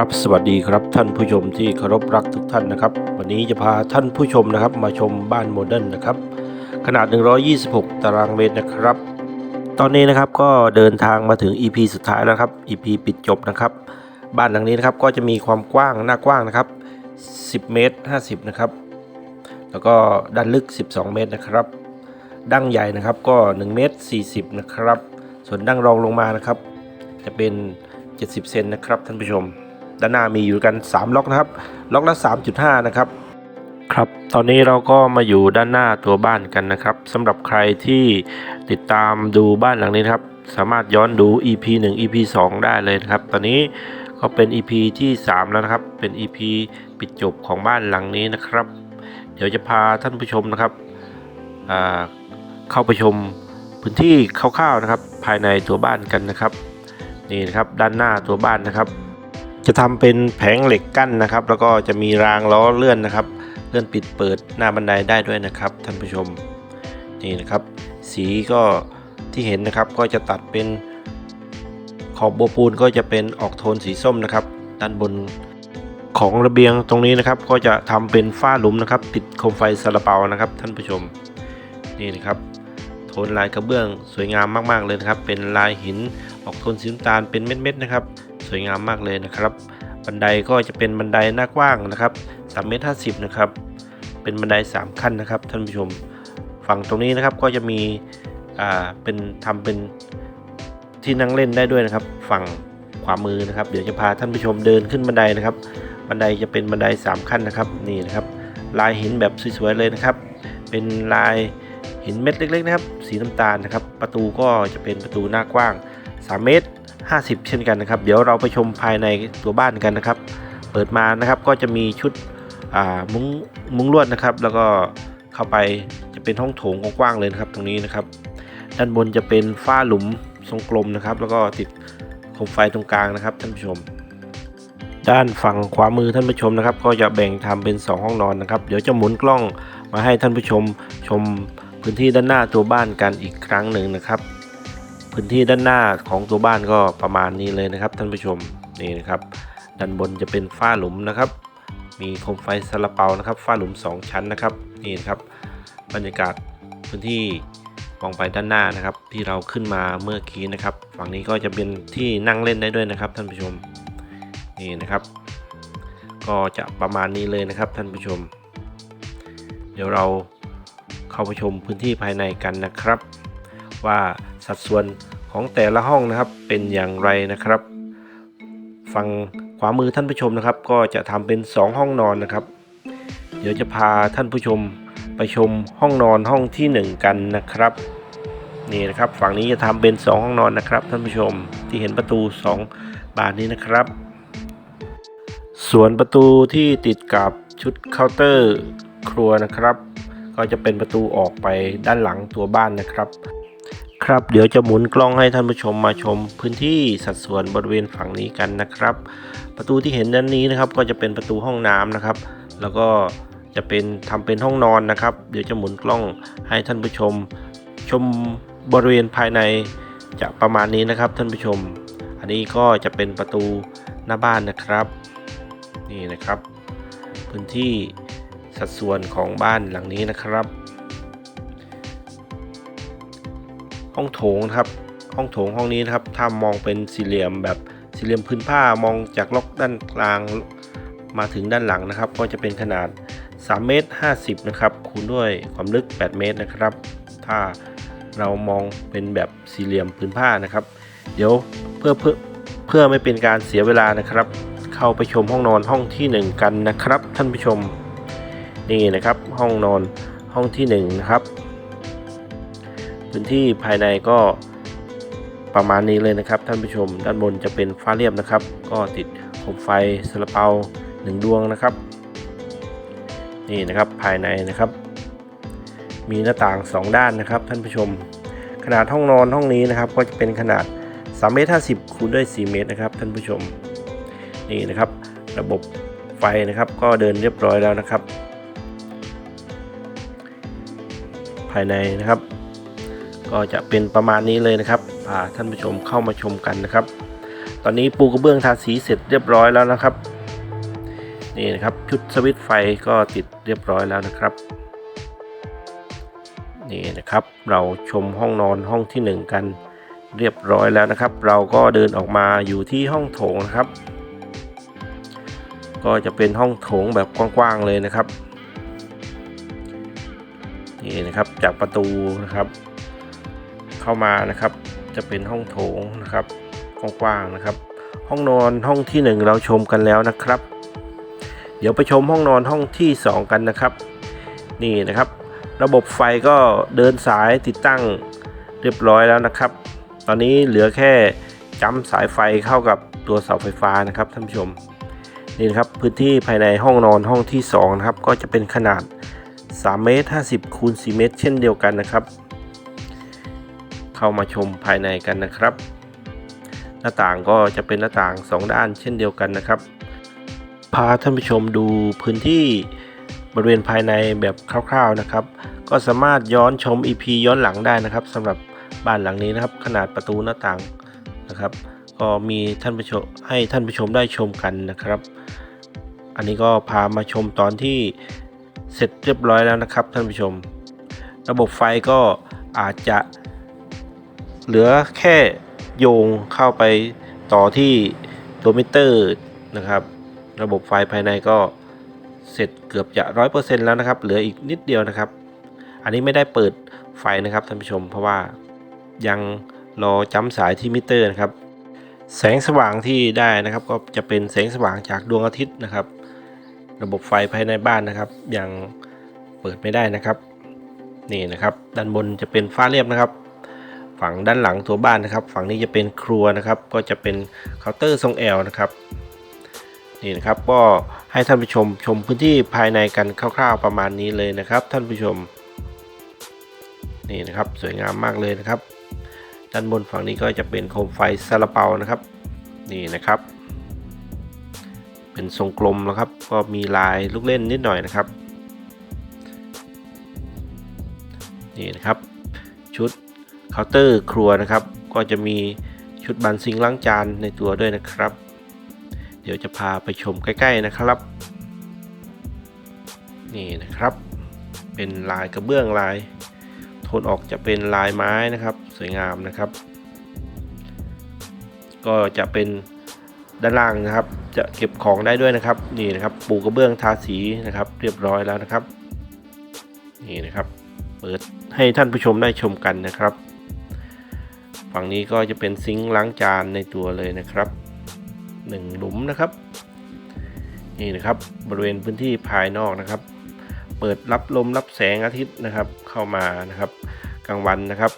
ครับสวัสดีครับท่านผู้ชมที่เคารพรักทุกท่านนะครับ วันนี้จะพาท่านผู้ชมนะครับ มาชมบ้านโมเดิร์นนะครับ ขนาด 126 ตารางเมตรนะครับ ตอนนี้นะครับก็เดินทางมาถึง EP สุดท้ายแล้วครับ EP ปิดจบนะครับ บ้านหลังนี้นะครับก็จะมีความกว้างหน้ากว้างนะครับ 10 เมตร 50 นะครับ แล้วก็ด้านลึก 12 เมตรนะครับ ดั้งใหญ่นะครับก็ 1 เมตร 40 นะครับ ส่วนดั้งรองลงมานะครับ จะเป็น 70 เซนนะครับท่านผู้ชม ด้านหน้ามีอยู่กัน 3 ล็อกนะครับ ล็อกละ 3.5 นะครับ ครับ ตอนนี้เราก็มาอยู่ด้านหน้าตัวบ้านกันนะครับสำหรับใครที่ติดตามดูบ้านหลังนี้นครับ สามารถย้อนดู EP 1 EP 2 ได้เลยนะครับ ตอนนี้ก็เป็น EP ที่ 3 แล้วนะครับ เป็น EP ปิดจบของบ้านหลังนี้นะครับ เดี๋ยวจะพาท่านผู้ชมนะครับเข้าไปชมพื้นที่คร่าวๆนะครับ ภายในตัวบ้านกันนะครับ นี่นะครับด้านหน้าตัวบ้านนะครับ จะทำเป็นแผงเหล็กกั้นนะครับ แล้วก็จะมีรางล้อเลื่อนนะครับ เลื่อนปิดเปิดหน้าบันไดได้ด้วยนะครับ ท่านผู้ชมนี่นะครับ สีก็ที่เห็นนะครับก็จะตัดเป็นขอบโบวปูนก็จะเป็นออกโทนสีส้มนะครับ ด้านบนของระเบียงตรงนี้นะครับ ก็จะทำเป็นฝ้าหลุมนะครับ ติดโคมไฟซาลาเปานะครับ ท่านผู้ชมนี่นะครับโทนลายกระเบื้องสวยงามมาก ๆ เลยนะครับ เป็นลายหินออกโทนสีน้ำตาลเป็นเม็ดๆนะครับ วยงามมากเลยนะครับ บันไดก็จะเป็นบันไดหน้ากว้างนะครับ3เมตร50นะครับ เป็นบันได 3 ขั้นนะครับ ท่านผู้ชม ฝั่งตรงนี้นะครับก็จะมีอ่าเป็นทำเป็นที่นั่งเล่นได้ด้วยนะครับ ฝั่งขวามือนะครับ เดี๋ยวจะพาท่านผู้ชมเดินขึ้นบันไดนะครับ บันไดจะเป็นบันได 3 ขั้นนะครับนี่นะครับ ลายหินแบบสวยๆเลยนะครับ เป็นลายหินเม็ดเล็กๆนะครับ สีน้ำตาลนะครับ ประตูก็จะเป็นประตูหน้ากว้าง 3 เมตร 50 เช่นกันนะครับ เดี๋ยวเราไปชมภายในตัวบ้านกันนะครับ เปิดมานะครับก็จะมีชุดมุ้งมุ้งลวดนะครับ แล้วก็เข้าไปจะเป็นห้องโถงกว้างๆเลยนะครับ ตรงนี้นะครับ ด้านบนจะเป็นฝ้าหลุมทรงกลมนะครับ แล้วก็ติดโคมไฟตรงกลางนะครับท่านผู้ชม ด้านฝั่งขวามือท่านผู้ชมนะครับ ก็จะแบ่งทำเป็น 2 ห้องนอนนะครับ เดี๋ยวจะหมุนกล้องมาให้ท่านผู้ชมชมพื้นที่ด้านหน้าตัวบ้านกันอีกครั้งหนึ่งนะครับ พื้นที่ด้านหน้าของตัวบ้านก็ประมาณนี้เลยนะครับ ท่านผู้ชมนี่นะครับ ด้านบนจะเป็นฝ้าหลุมนะครับ มีโคมไฟซาลาเปานะครับฝ้าหลุม 2 ชั้นนะครับนี่นะครับ บรรยากาศพื้นที่มองไปด้านหน้านะครับ ที่เราขึ้นมาเมื่อกี้นะครับ ฝั่งนี้ก็จะเป็นที่นั่งเล่นได้ด้วยนะครับ ท่านผู้ชมนี่นะครับ ก็จะประมาณนี้เลยนะครับ ท่านผู้ชม เดี๋ยวเราเข้าไปชมพื้นที่ภายในกันนะครับ ว่า สัดส่วนของแต่ละห้องนะครับเป็นอย่างไรนะครับ ฝั่งขวามือท่านผู้ชมนะครับ ก็จะทำเป็น 2 ห้องนอนนะครับ เดี๋ยวจะพาท่านผู้ชมไปชมห้องนอนห้องที่ 1 กันนะครับนี่นะครับฝั่งนี้จะทำเป็น 2 ห้องนอนนะครับ ท่านผู้ชมที่เห็นประตู 2 บานนี้นะครับ ส่วนประตูที่ติดกับชุดเคาน์เตอร์ครัวนะครับ ก็จะเป็นประตูออกไปด้านหลังตัวบ้านนะครับ ครับเดี๋ยวจะหมุนกล้องให้ท่านผู้ชมมาชม พื้นที่สัดส่วนบริเวณฝั่งนี้กันนะครับ ประตูที่เห็นด้านนี้นะครับ ก็จะเป็นประตูห้องน้ำนะครับ แล้วก็จะเป็นทำเป็นห้องนอนนะครับ เดี๋ยวจะหมุนกล้องให้ท่านผู้ชม ชมบริเวณภายในจะประมาณนี้นะครับท่านผู้ชม อันนี้ก็จะเป็นประตูหน้าบ้านนะครับ นี่นะครับ พื้นที่สัดส่วนของบ้านหลังนี้นะครับ ห้องโถงนะครับ ห้องโถงห้องนี้นะครับถ้ามองเป็นสี่เหลี่ยมแบบสี่เหลี่ยมพื้นผ้ามองจากล็อกด้านกลางมาถึงด้านหลังนะครับ ก็จะเป็นขนาด3เมตร50นะครับคูณด้วยความลึก 8 เมตรนะครับ ถ้าเรามองเป็นแบบสี่เหลี่ยมพื้นผ้านะครับ เดี๋ยวเพื่อเพื่อเพื่อไม่เป็นการเสียเวลานะครับ เข้าไปชมห้องนอนห้องที่ 1 กันนะครับ ท่านผู้ชมนี่นะครับห้องนอนห้องที่1นะครับ พื้นที่ภายในก็ประมาณนี้เลยนะครับท่านผู้ชม ด้านบนจะเป็นฟ้าเรียบนะครับ ก็ติดโคมไฟสลาเปาหนึ่งดวงนะครับ นี่นะครับภายในนะครับ มีหน้าต่าง 2 ด้านนะครับ ท่านผู้ชม ขนาดห้องนอนห้องนี้นะครับ ก็จะเป็นขนาด3เมตร50คูณด้วย4เมตรนะครับ ท่านผู้ชม นี่นะครับ ระบบไฟนะครับ ก็เดินเรียบร้อยแล้วนะครับ ภายในนะครับ ก็จะเป็นประมาณนี้เลยนะครับพาท่านผู้ชมเข้ามาชมกันนะครับ ตอนนี้ปูกระเบื้องทาสีเสร็จเรียบร้อยแล้วนะครับนี่นะครับชุดสวิตไฟก็ติดเรียบร้อยแล้วนะครับนี่นะครับ เราชมห้องนอนห้องที่หนึ่งกันเรียบร้อยแล้วนะครับ เราก็เดินออกมาอยู่ที่ห้องโถงนะครับ ก็จะเป็นห้องโถงแบบกว้างๆเลยนะครับนี่นะครับจากประตูนะครับ เข้ามานะครับ จะเป็นห้องโถงนะครับกว้างๆนะครับ ห้องนอนห้องที่หนึ่งเราชมกันแล้วนะครับ เดี๋ยวไปชมห้องนอนห้องที่สองกันนะครับ นี่นะครับ ระบบไฟก็เดินสายติดตั้งเรียบร้อยแล้วนะครับ ตอนนี้เหลือแค่จ้ำสายไฟเข้ากับตัวเสาไฟฟ้านะครับท่านผู้ชมนี่นะครับพื้นที่ภายในห้องนอนห้องที่2นะครับก็จะเป็นขนาด3เมตร50คูณ4เมตร เช่นเดียวกันนะครับ เข้ามาชมภายในกันนะครับ หน้าต่างก็จะเป็นหน้าต่าง 2 ด้านเช่นเดียวกันนะครับ พาท่านผู้ชมดูพื้นที่บริเวณภายในแบบคร่าวๆนะครับ ก็สามารถย้อนชม EP ย้อนหลังได้นะครับสำหรับบ้านหลังนี้นะครับ ขนาดประตูหน้าต่างนะครับ ก็มีท่านผู้ชมให้ท่านผู้ชมได้ชมกันนะครับ อันนี้ก็พามาชมตอนที่เสร็จเรียบร้อยแล้วนะครับท่านผู้ชม ระบบไฟก็อาจจะ เหลือแค่โยงเข้าไปต่อที่ตัวมิเตอร์นะครับ ระบบไฟภายในก็เสร็จเกือบจะร้อยเปอร์เซ็นต์แล้วนะครับ เหลืออีกนิดเดียวนะครับ อันนี้ไม่ได้เปิดไฟนะครับท่านผู้ชม เพราะว่ายังรอจ้ำสายที่มิเตอร์นะครับ แสงสว่างที่ได้นะครับ ก็จะเป็นแสงสว่างจากดวงอาทิตย์นะครับ ระบบไฟภายในบ้านนะครับ ยังเปิดไม่ได้นะครับ นี่นะครับ ด้านบนจะเป็นฝ้าเรียบนะครับ ฝั่งด้านหลังตัวบ้านนะครับ ฝั่งนี้จะเป็นครัวนะครับ ก็จะเป็นเคาน์เตอร์ทรงแอลนะครับนี่นะครับก็ให้ท่านผู้ชมชมพื้นที่ภายในกันคร่าวๆประมาณนี้เลยนะครับ ท่านผู้ชมนี่นะครับสวยงามมากเลยนะครับ ด้านบนฝั่งนี้ก็จะเป็นโคมไฟซาลาเปานะครับ นี่นะครับ เป็นทรงกลมนะครับ ก็มีลายลูกเล่นนิดหน่อยนะครับนี่นะครับ ชุด เคาน์เตอร์ครัวนะครับ ก็จะมีชุดบันซิงล้างจานในตัวด้วยนะครับ เดี๋ยวจะพาไปชมใกล้ ๆนะครับ นี่นะครับ เป็นลายกระเบื้องลายโทนออกจะเป็นลายไม้นะครับ สวยงามนะครับ ก็จะเป็นด้านล่างนะครับ จะเก็บของได้ด้วยนะครับ นี่นะครับ ปูกระเบื้องทาสีนะครับ เรียบร้อยแล้วนะครับ นี่นะครับ เปิดให้ท่านผู้ชมได้ชมกันนะครับ ฝั่งนี้ก็จะเป็นซิงค์ล้างจานในตัวเลยนะครับหนึ่งหลุมนะครับ นี่นะครับบริเวณพื้นที่ภายนอกนะครับ เปิดรับลมรับแสงอาทิตย์นะครับ เข้ามานะครับ กลางวันนะครับ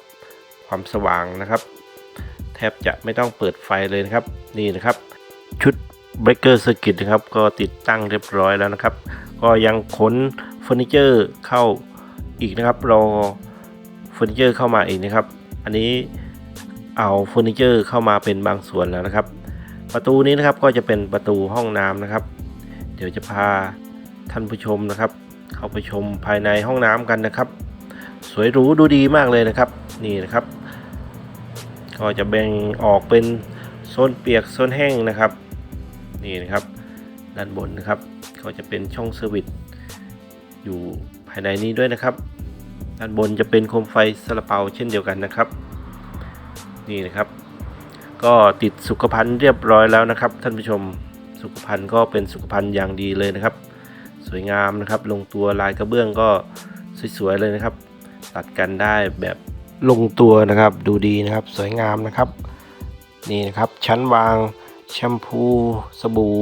ความสว่างนะครับ แทบจะไม่ต้องเปิดไฟเลยนะครับ นี่นะครับ ชุด breaker circuit นะครับ ก็ติดตั้งเรียบร้อยแล้วนะครับ ก็ยังขนเฟอร์นิเจอร์เข้าอีกนะครับรอเฟอร์นิเจอร์เข้ามาอีกนะครับ อันนี้ เอาเฟอร์นิเจอร์เข้ามาเป็นบางส่วนแล้วนะครับ ประตูนี้นะครับก็จะเป็นประตูห้องน้ำนะครับ เดี๋ยวจะพาท่านผู้ชมนะครับ เข้าไปชมภายในห้องน้ำกันนะครับ สวยหรูดูดีมากเลยนะครับนี่นะครับ ก็จะแบ่งออกเป็นโซนเปียกโซนแห้งนะครับ นี่นะครับ ด้านบนนะครับ ก็จะเป็นช่องเซอร์วิสอยู่ภายในนี้ด้วยนะครับ ด้านบนจะเป็นโคมไฟซาลาเปาเช่นเดียวกันนะครับ นี่นะครับ ก็ติดสุขภัณฑ์เรียบร้อยแล้วนะครับ ท่านผู้ชมสุขภัณฑ์ก็เป็นสุขภัณฑ์อย่างดีเลยนะครับ สวยงามนะครับ ลงตัวลายกระเบื้องก็สวยๆเลยนะครับ ตัดกันได้แบบลงตัวนะครับ ดูดีนะครับ สวยงามนะครับ นี่นะครับชั้นวางแชมพูสบู่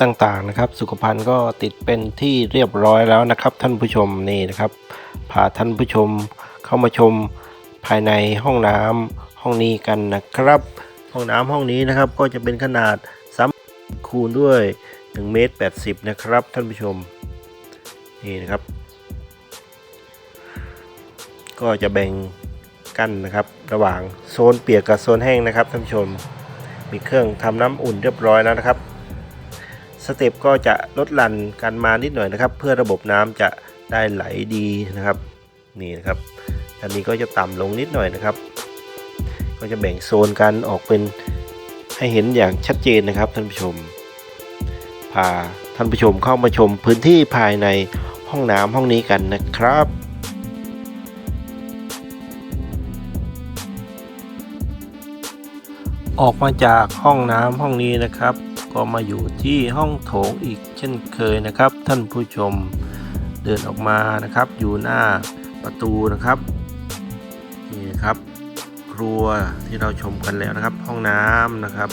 ต่างๆนะครับ สุขภัณฑ์ก็ติดเป็นที่เรียบร้อยแล้วนะครับ ท่านผู้ชมนี่นะครับพาท่านผู้ชมเข้ามาชมภายในห้องน้ำ ห้องนี้กันนะครับ ห้องน้ำห้องนี้นะครับก็จะเป็นขนาด3คูณด้วย1เมตร80 นะครับ ท่านผู้ชมนี่นะครับ ก็จะแบ่งกั้นนะครับ ระหว่างโซนเปียกกับโซนแห้งนะครับท่านผู้ชมมีเครื่องทำน้ำอุ่นเรียบร้อยแล้วนะครับสเต็ปก็จะลดหลั่นกันมานิดหน่อยนะครับ เพื่อระบบน้ำจะได้ไหลดีนะครับ นี่นะครับอันนี้ก็จะต่ำลงนิดหน่อยนะครับ ก็จะแบ่งโซนกันออกเป็นให้ให้เห็นอย่างชัดเจนนะครับท่านผู้ชม พาท่านผู้ชมเข้ามาชมพื้นที่ภายในห้องน้ำห้องนี้กันนะครับออกมาจากห้องน้ำห้องนี้นะครับ ก็มาอยู่ที่ห้องโถงอีกเช่นเคยนะครับ ท่านผู้ชมเดินออกมานะครับ อยู่หน้าประตูนะครับนี่นะครับ ครัวที่เราชมกันแล้วนะครับ ห้องน้ำนะครับ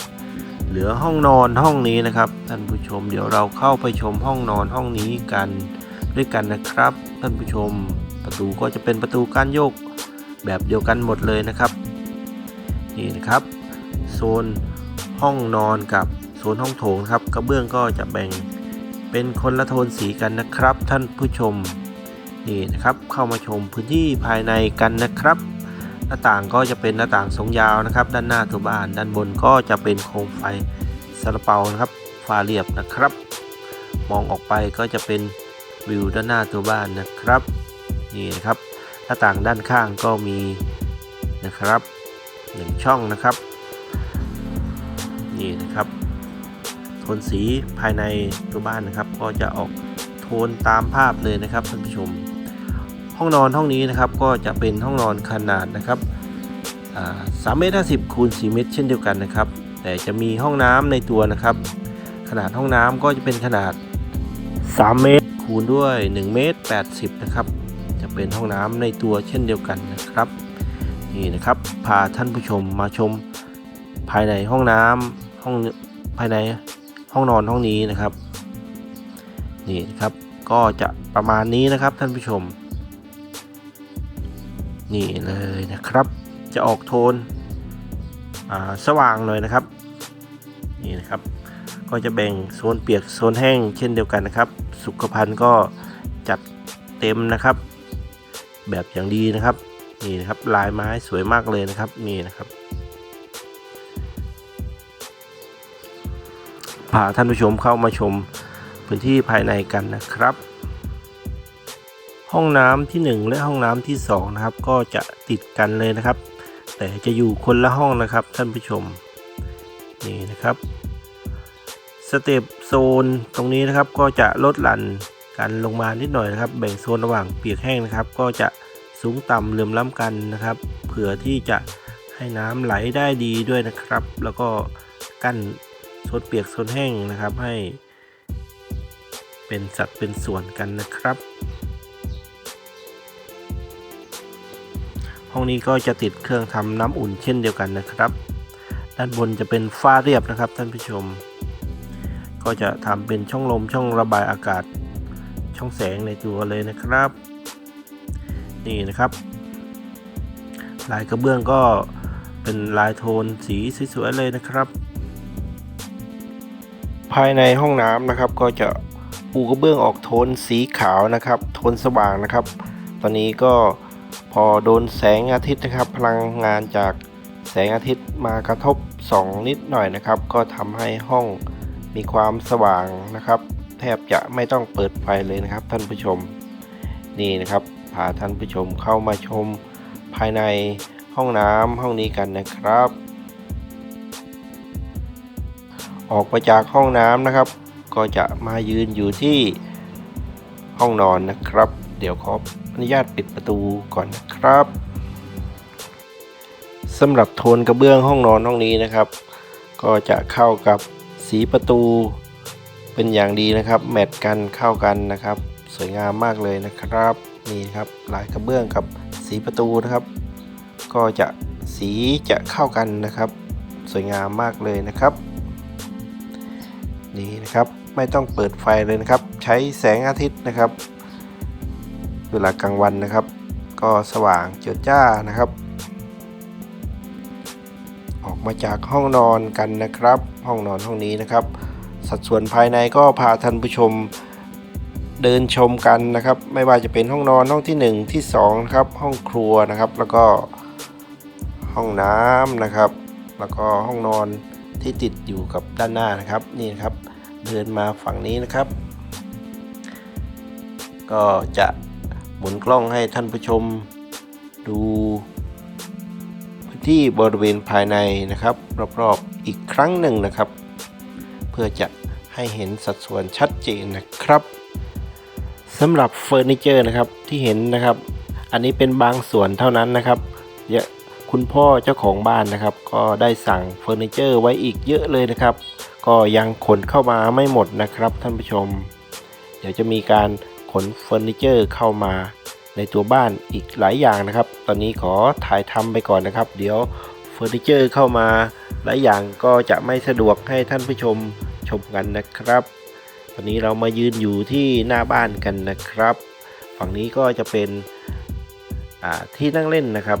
เหลือห้องนอนห้องนี้นะครับ ท่านผู้ชมเดี๋ยวเราเข้าไปชมห้องนอนห้องนี้กันด้วยกันนะครับ ท่านผู้ชมประตูก็จะเป็นประตูการโยกแบบเดียวกันหมดเลยนะครับนี่นะครับโซนห้องนอนกับโซนห้องโถงครับกระเบื้องก็จะแบ่งเป็นคนละโทนสีกันนะครับ ท่านผู้ชมนี่นะครับเข้ามาชมพื้นที่ภายในกันนะครับ น้าต่างก็จะเป็นหน้าต่างทรงยาวนะครับ ด้านหน้าตัวบ้าน ด้านบนก็จะเป็นโคมไฟซาลาเปานะครับฟ้าเรียบนะครับ มองออกไปก็จะเป็นวิวด้านหน้าตัวบ้านนะครับนี่นะครับหน้าต่างด้านข้างก็มีนะครับหนึ่งช่องนะครับ นี่นะครับโทนสีภายในตัวบ้านนะครับ ก็จะออกโทนตามภาพเลยนะครับท่านผู้ชม ห้องนอนห้องนี้นะครับก็จะเป็นห้องนอนขนาดนะครับสามเมตรห้าสิบคูณสี่เมตรเช่นเดียวกันนะครับ แต่จะมีห้องน้ำในตัวนะครับ ขนาดห้องน้ำก็จะเป็นขนาด 3 เมตรคูณด้วย1เมตร80นะครับ จะเป็นห้องน้ำในตัวเช่นเดียวกันนะครับ นี่นะครับพาท่านผู้ชมมาชมภายในห้องน้ำห้องภายในห้องนอนห้องนี้นะครับ นี่นะครับก็จะประมาณนี้นะครับท่านผู้ชม นี่เลยนะครับ จะออกโทนสว่างหน่อยนะครับ นี่นะครับ ก็จะแบ่งโซนเปียกโซนแห้งเช่นเดียวกันนะครับ สุขภัณฑ์ก็จัดเต็มนะครับ แบบอย่างดีนะครับ นี่นะครับลายไม้สวยมากเลยนะครับ นี่นะครับพาท่านผู้ชมเข้ามาชมพื้นที่ภายในกันนะครับ ห้องน้ำที่ 1 และห้องน้ำที่2นะครับก็จะติดกันเลยนะครับ แต่จะอยู่คนละห้องนะครับท่านผู้ชมนี่นะครับสเต็ปโซนตรงนี้นะครับก็จะลดหลั่นกันลงมานิดหน่อยนะครับ แบ่งโซนระหว่างเปียกแห้งนะครับ ก็จะสูงต่ำเหลื่อมล้ำกันนะครับ เผื่อที่จะให้น้ำไหลได้ดีด้วยนะครับ แล้วก็กั้นโซนเปียกโซนแห้งนะครับให้ เป็นสัดเป็นส่วนกันนะครับ ห้องนี้ก็จะติดเครื่องทำน้ำอุ่นเช่นเดียวกันนะครับ ด้านบนจะเป็นฝ้าเรียบนะครับท่านผู้ชม ก็จะทำเป็นช่องลมช่องระบายอากาศ ช่องแสงในตัวเลยนะครับ นี่นะครับลายกระเบื้องก็เป็นลายโทนสีสวยๆเลยนะครับ ภายในห้องน้ำนะครับก็จะปูกระเบื้องออกโทนสีขาวนะครับ โทนสว่างนะครับ ตอนนี้ก็ พอโดนแสงอาทิตย์นะครับ พลังงานจากแสงอาทิตย์มากระทบส่องนิดหน่อยนะครับ ก็ทำให้ห้องมีความสว่างนะครับ แทบจะไม่ต้องเปิดไฟเลยนะครับ ท่านผู้ชมนี่นะครับพาท่านผู้ชมเข้ามาชมภายในห้องน้ำห้องนี้กันนะครับ ออกมาจากห้องน้ำนะครับ ก็จะมายืนอยู่ที่ห้องนอนนะครับ เดี๋ยวขออนุญาตปิดประตูก่อนนะครับสำหรับโทนกระเบื้องห้องนอนห้องนี้นะครับ ก็จะเข้ากับสีประตูเป็นอย่างดีนะครับ แมทกันเข้ากันนะครับ สวยงามมากเลยนะครับนี่ครับลายกระเบื้องกับสีประตูนะครับ ก็จะสีจะเข้ากันนะครับ สวยงามมากเลยนะครับ นี่นะครับไม่ต้องเปิดไฟเลยนะครับ ใช้แสงอาทิตย์นะครับ เวลากลางวันนะครับ ก็สว่างเจิดจ้านะครับ ออกมาจากห้องนอนกันนะครับ ห้องนอนห้องนี้นะครับ สัดส่วนภายในก็พาท่านผู้ชมเดินชมกันนะครับ ไม่ว่าจะเป็นห้องนอนห้องที่ 1 ที่2นะครับห้องครัวนะครับ แล้วก็ห้องน้ำนะครับ แล้วก็ห้องนอนที่ติดอยู่กับด้านหน้านะครับนี่นครับ เดินมาฝั่งนี้นะครับ ก็จะ หมุนกล้องให้ท่านผู้ชม ดูที่บริเวณภายในนะครับ รอบๆอีกครั้งหนึ่งนะครับ เพื่อจะให้เห็นสัดส่วนชัดเจนนะครับสำหรับเฟอร์นิเจอร์นะครับที่เห็นนะครับ อันนี้เป็นบางส่วนเท่านั้นนะครับคุณพ่อเจ้าของบ้านนะครับ ก็ได้สั่งเฟอร์นิเจอร์ไว้อีกเยอะเลยนะครับ ก็ยังขนเข้ามาไม่หมดนะครับท่านผู้ชม เดี๋ยวจะมีการ ขนเฟอร์นิเจอร์เข้ามาในตัวบ้านอีกหลายอย่างนะครับ ตอนนี้ขอถ่ายทำไปก่อนนะครับ เดี๋ยวเฟอร์นิเจอร์เข้ามาหลายอย่างก็จะไม่สะดวกให้ท่านผู้ชมชมกันนะครับ ตอนนี้เรามายืนอยู่ที่หน้าบ้านกันนะครับ ฝั่งนี้ก็จะเป็นที่นั่งเล่นนะครับ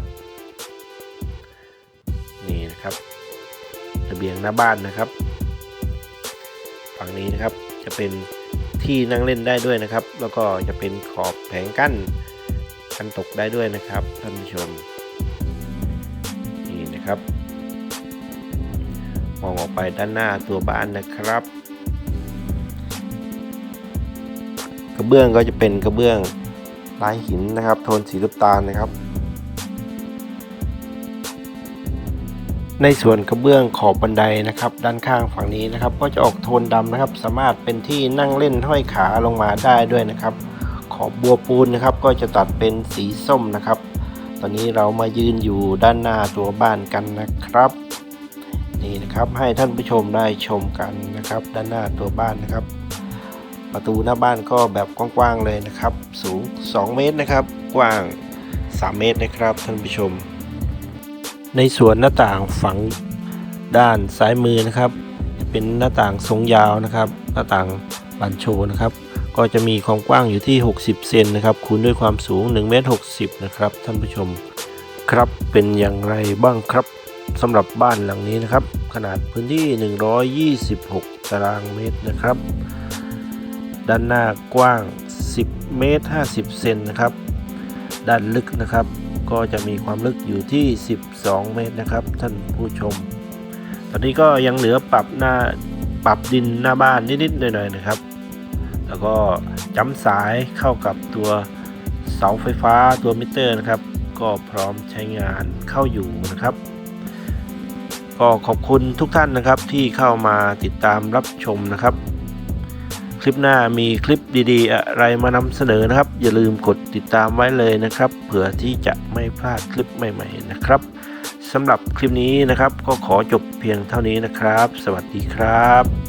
นี่นะครับระเบียงหน้าบ้านนะครับ ฝั่งนี้นะครับจะเป็น ที่นั่งเล่นได้ด้วยนะครับ แล้วก็จะเป็นขอบแผงกั้นกันตกได้ด้วยนะครับท่านผู้ชมนี่นะครับ มองออกไปด้านหน้าตัวบ้านนะครับ กระเบื้องก็จะเป็นกระเบื้องลายหินนะครับ โทนสีน้ำตาลนะครับ ในส่วนกระเบื้องขอบบันไดนะครับ ด้านข้างฝั่งนี้นะครับ ก็จะออกโทนดำนะครับ สามารถเป็นที่นั่งเล่นห้อยขาลงมาได้ด้วยนะครับ ขอบบัวปูนนะครับ ก็จะตัดเป็นสีส้มนะครับ ตอนนี้เรามายืนอยู่ด้านหน้าตัวบ้านกันนะครับนี่นะครับให้ท่านผู้ชมได้ชมกันนะครับ ด้านหน้าตัวบ้านนะครับ ประตูหน้าบ้านก็แบบกว้างๆเลยนะครับ สูง 2 เมตรนะครับ กว้าง 3 เมตรนะครับท่านผู้ชม ในส่วนหน้าต่างฝั่งด้านซ้ายมือนะครับ เป็นหน้าต่างทรงยาวนะครับ หน้าต่างบานโชว์นะครับ ก็จะมีความกว้างอยู่ที่ 60 เซนนะครับคูณด้วยความสูง1เมตร60 นะครับท่านผู้ชมครับเป็นอย่างไรบ้างครับสำหรับบ้านหลังนี้นะครับ ขนาดพื้นที่ 126 ตารางเมตรนะครับ ด้านหน้ากว้าง 10 เมตร 50 เซนนะครับ ด้านลึกนะครับ ก็จะมีความลึกอยู่ที่ 12 เมตรนะครับ ท่านผู้ชม ตอนนี้ก็ยังเหลือปรับหน้าปรับดินหน้าบ้านนิดๆหน่อยๆนะครับ แล้วก็จ้ำสายเข้ากับตัวเสาไฟฟ้าตัวมิเตอร์นะครับ ก็พร้อมใช้งานเข้าอยู่นะครับ ก็ขอบคุณทุกท่านนะครับที่เข้ามาติดตามรับชมนะครับ คลิปหน้ามีคลิปดีๆ อะไรมานำเสนอนะครับ อย่าลืมกดติดตามไว้เลยนะครับเผื่อที่จะไม่พลาดคลิปใหม่ ๆ นะครับสำหรับคลิปนี้นะครับ ก็ขอจบเพียงเท่านี้นะครับ สวัสดีครับ